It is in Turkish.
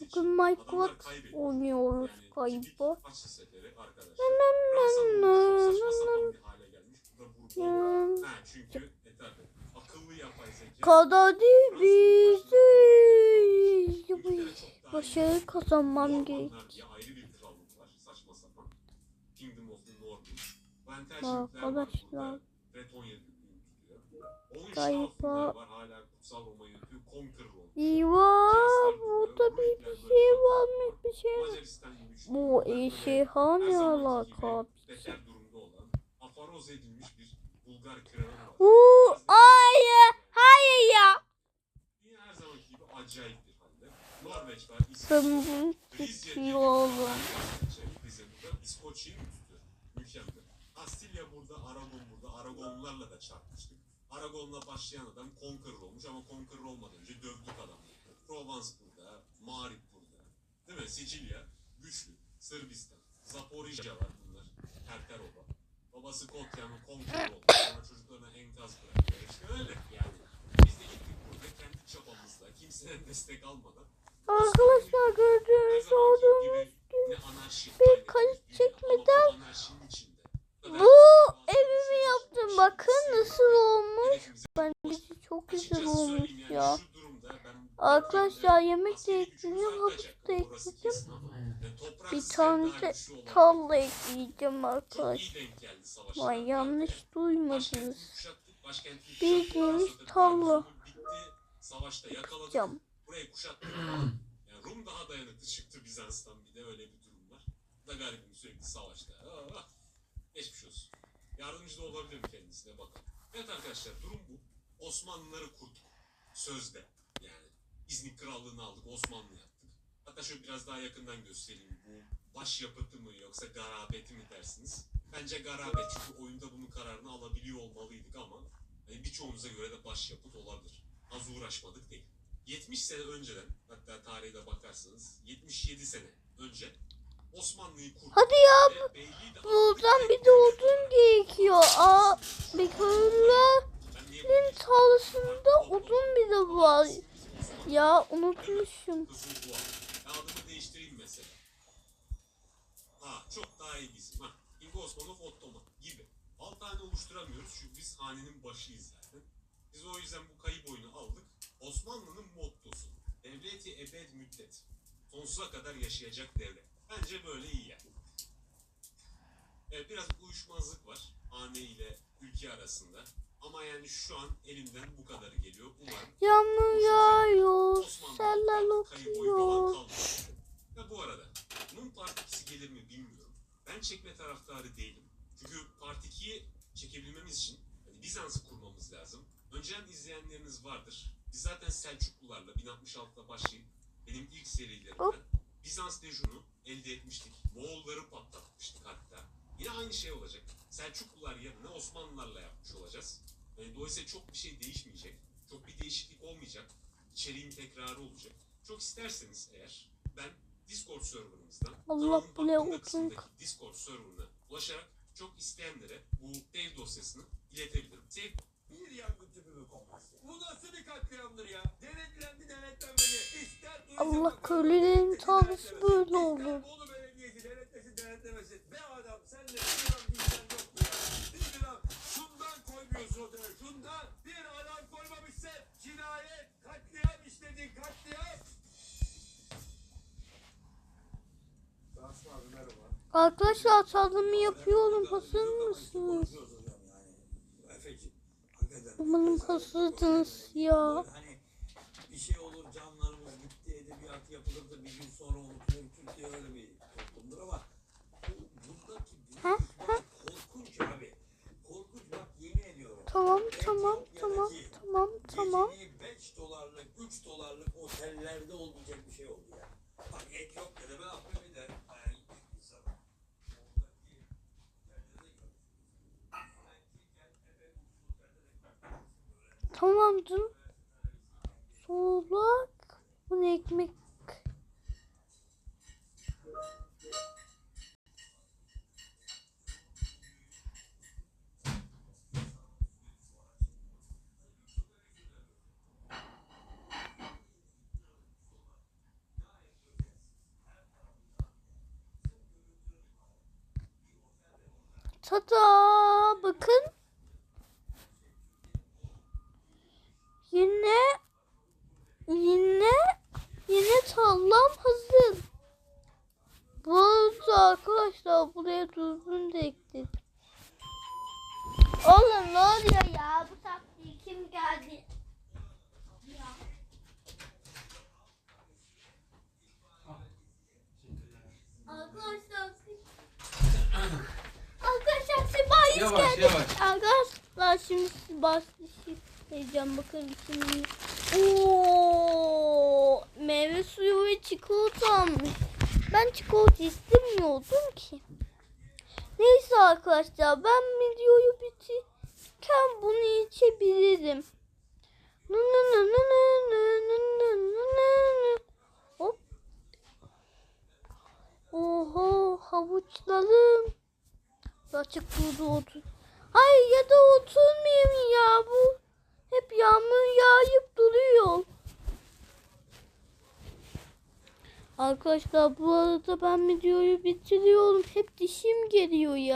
Bugün Minecraft oynuyoruz galiba. Kadar bizi başarı kazanmam gerek. Arkadaşlar galiba Eyvah burada bir, bir şey varmış bir şey. Bu eşeha ne alaka? Uuu hayır hayır ya. Var, Ben bunu tutuyorum. İskoçya'yı tutuyor? Mükemmel. Astilya burada, Aragon burada. Aragonlarla da çarpmıştık. Aragon'la başlayan adam Conqueror olmuş ama Conqueror olmadan önce dövdük adamı. Provence burada, Marip burada. Değil mi? Sicilya, güçlü. Sırbistan, Zaporijya var bunlar. Terterova. Babası Kotya'nın Conqueror oldu. Sonra çocuklarına enkaz bırakıyor. İşte öyle yani. Biz de gittik burada kendi çapamızla, kimseden destek almadan. Arkadaşlar gördüğünüz olduğunuz Ne anarşi bir haline kayıt getirdik çekmeden ama bu anarşinin içinde. bu evimi yaptım. Bakın nasıl olmuş. Bence Açıkçası olmuş ya. Arkadaşlar yemek de askeri ekledim, da Orası ekledim. Bir tane de talla ekleyeceğim arkadaşlar. Vay yanlış duymadınız. başkenti Bildiğiniz yakaladık. Cam. Burayı kuşattık. Yani Rum daha dayanıklı çıktı Bizans'tan bir de öyle bir durum var. Da garibim sürekli savaşta. Aa, geçmiş olsun. Yardımcı da olabilirim kendisine bakın. Evet arkadaşlar durum bu. Osmanlıları kurduk. Sözde yani. İznik Krallığı'nı aldık Osmanlı yaptık. Hatta şöyle biraz daha yakından göstereyim. Bu baş yapıtı mı yoksa garabeti mi dersiniz? Bence garabet çünkü oyunda bunun kararını alabiliyor olmalıydık ama hani birçoğunuza göre de baş yapıt olabilir. Az uğraşmadık değil. 70 sene önceden hatta tarihe de bakarsanız 77 sene önce Osmanlı'yı kurduk. Hadi ya buradan bir ve de odun gerekiyor. Aa bir köylülerin Ben niye bunu tarlasında odun bile var. Ya unutmuşum. Adımı değiştireyim mesela. Ha çok daha iyi bizim ha. İlgi Osmanov gibi. Alt tane oluşturamıyoruz çünkü biz hanenin başıyız zaten. Biz o yüzden bu kayıp oyunu aldık. Osmanlı'nın mottosu. Devleti ebed müddet. Sonsuza kadar yaşayacak devlet. Bence böyle iyi yani. Evet biraz uyuşmazlık var. Hane ile ülke arasında. Ama yani şu an elimden bu kadarı geliyor. Umarım Bizans'ı kurmamız lazım. Önceden izleyenleriniz vardır. Biz zaten Selçuklularla 1066'da başlayıp benim ilk serilerimden. Bizans Dejun'u elde etmiştik. Moğolları patlatmıştık hatta. Yine aynı şey olacak. Selçuklular yerine Osmanlılarla yapmış olacağız. Yani dolayısıyla çok bir şey değişmeyecek. Çok bir değişiklik olmayacak. İçeriğin tekrarı olacak. Çok isterseniz eğer ben Discord serverımızdan Allah bile Discord serverına ulaşarak çok isteyenlere bu save dosyasını iletebilirim. Save Bir yangın tüpü mü konması? Bu nasıl bir katliamdır ya? Denetlendi denetlenmedi. İster Allah köylülerin denetlemesin. böyle İster olur. Bolu Belediyesi denetlesin denetlemesin. Be adam sen de bir gram vicdan yok mu ya? Bir gram şundan koymuyorsun o dönem. Şundan Arkadaşlar tadımı yapıyorum. Hazır mısınız? Umarım hazırdınız ya. Hani bir şey olur canlarımız gitti edebiyat yapılır da bir gün sonra unutulur. Türkiye öyle bir toplumdur ama bu, buradaki Ha, ihtimal korkunç abi. Korkunç bak yemin ediyorum. Tamam tamam tamam tamam tamam. Geceliği 5 dolarlık 3 dolarlık otellerde olmayacak Tamam dur. Solak. Bu ne ekmek? Tada bakın. Arkadaşlar buraya dürbün de ekledim. Oğlum ne oluyor ya? Bu taktiği kim geldi? Arkadaşlar Arkadaşlar sipariş Yavaş, geldi. yavaş. Arkadaşlar şimdi başlayacağım bakın şimdi. Oo, meyve suyu ve çikolata almış. Ben çikolata istemiyordum ki. Neyse arkadaşlar ben videoyu bitirirken bunu içebilirim. Nı nı nı nı nı nı nı nı nı nı. Hop. Oho havuçlarım. Açık durdu otur. Hayır ya da oturmayayım ya bu. Hep yağmur yağıp duruyor. Arkadaşlar bu arada ben videoyu bitiriyorum. Hep dişim geliyor ya.